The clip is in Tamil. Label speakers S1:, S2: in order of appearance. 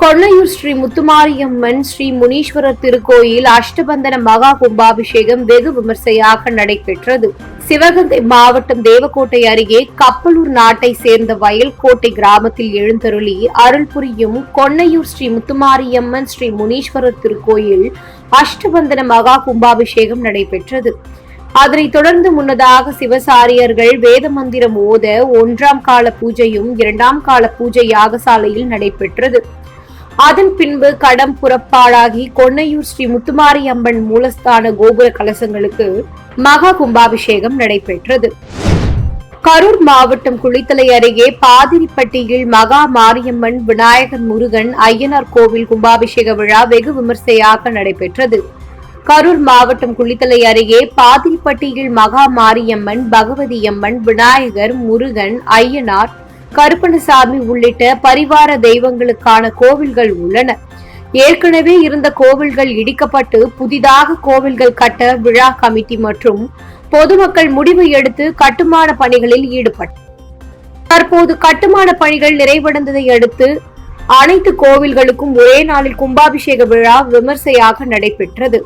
S1: கொள்ளையூர் ஸ்ரீ முத்துமாரியம்மன் ஸ்ரீ முனீஸ்வரர் திருக்கோயில் அஷ்டபந்தன மகா கும்பாபிஷேகம் வெகு விமர்சையாக நடைபெற்றது. சிவகங்கை மாவட்டம் தேவக்கோட்டை அருகே கப்பலூர் நாட்டை சேர்ந்த வயல்கோட்டை கிராமத்தில் எழுந்தருளி அருள் புரியும் கொன்னையூர் ஸ்ரீ முத்துமாரியம்மன் ஸ்ரீ முனீஸ்வரர் திருக்கோயில் அஷ்டபந்தன மகா கும்பாபிஷேகம் நடைபெற்றது. அதனைத் தொடர்ந்து முன்னதாக சிவசாரியர்கள் வேத மந்திரம் ஓத ஒன்றாம் கால பூஜையும் இரண்டாம் கால பூஜை யாகசாலையில் நடைபெற்றது. அதன் பின்பு கடம் புறப்பாடாகி கொன்னையூர் ஸ்ரீ முத்துமாரி அம்மன் மூலஸ்தான கோபுர கலசங்களுக்கு மகா கும்பாபிஷேகம் நடைபெற்றது. கரூர் மாவட்டம் குளித்தலை அருகே பாதிரிப்பட்டியில் மகா மாரியம்மன் விநாயகர் முருகன் ஐயனார் கோவில் கும்பாபிஷேக விழா வெகு விமர்சையாக நடைபெற்றது. கரூர் மாவட்டம் குளித்தலை அருகே பாதிரிப்பட்டியில் மகா மாரியம்மன் பகவதியம்மன் விநாயகர் முருகன் ஐயனார் கருப்பணசாமி உள்ளிட்ட பரிவார தெய்வங்களுக்கான கோவில்கள் உள்ளன. ஏற்கனவே இருந்த கோவில்கள் இடிக்கப்பட்டு புதிதாக கோவில்கள் கட்ட விழா கமிட்டி மற்றும் பொதுமக்கள் முடிவு எடுத்து கட்டுமான பணிகளில் ஈடுபட்டனர் தற்போது கட்டுமான பணிகள் நிறைவடைந்ததை அடுத்து அனைத்து கோவில்களுக்கும் ஒரே நாளில் கும்பாபிஷேக விழா விமர்சையாக நடைபெற்றது.